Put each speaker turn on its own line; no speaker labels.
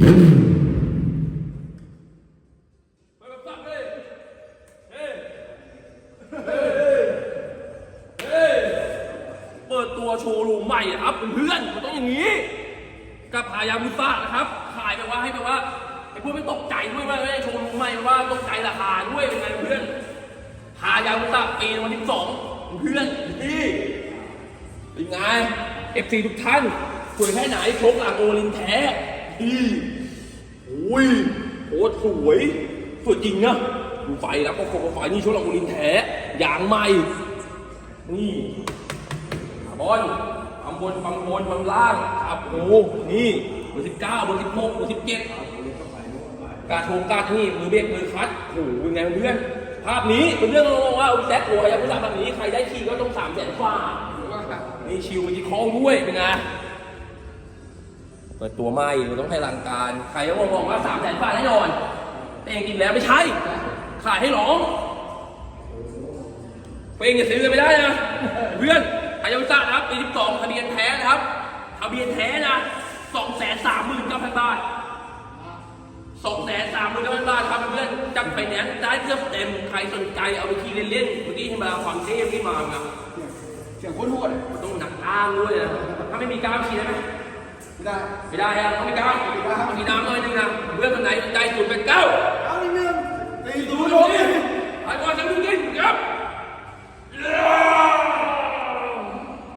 เปิดตัวโชว์รูมใหม่ครับเพื่อนมันต้องอย่างนี้ กับหายามุซ่านะครับ ขายแบว่าให้แบว่าไอ้พวกไม่ตกใจด้วยว่าไม่โชว์รูมใหม่เพราะว่าตกใจราคาด้วยเป็นไงเพื่อนหายามุซ่าปี2022เพื่อนดีเป็นไงเอฟซีทุกท่านสวยแค่ไหนโพกหลังโอลินแท้ดี อุ้ยโคตรสวยสวยจริงนะดูไฟแล้วก็โคไฟนี่โชคหลังโอลินแท้ยางใหม่ นี่คาร์บอนความบนความบนความล่างครับโอ้โหนี่เบอร์สิบเก้าเบอร์สิบหกเบอร์สิบเจ็ดการโทงการนี่มือเบรกมือคัดโอ้โหเป็นไงเพื่อนภาพนี้เป็นเรื่องว่าแซดโอ้ยยังไม่ทำแบบนี้ใครได้ขี่ก็ต้องสามแสนกว่านี่ชิวมันจีคองด้วยเป็นไง เปิดตัวใหม่มันต้องให้ลังการ ใครก็มองว่าสามแสนกว่าแน่นอน แต่จริงๆแล้วไม่ใช่ ขายให้หลงเองอย่าซื้อกันไม่ได้นะเพื่อนอายาวิซ่านะครับปีที่สองทะเบียนแท้นะครับทะเบียนแท้นะสองแสนสามหมื่นเก้าพันบาทสองแสนสามหมื่นเก้าพันบาทครับเพื่อนจัดไปแนนซ์ได้เทียบเต็มใครสนใจเอาไปขี่เล่นๆเมื่อกี้ที่มาความเท่ที่มาไง
เสียงโคตรโหด
มันต้องหนักกล้ามด้วยนะถ้าไม่มีกล้ามขี่ได้ไหม
ไม่ได้
ไม่ได้ฮะต้องมีกล้ามต้องมีน้ำหน่อยนึงนะเพื่อนคนไหนใจสุดเป็นเก้า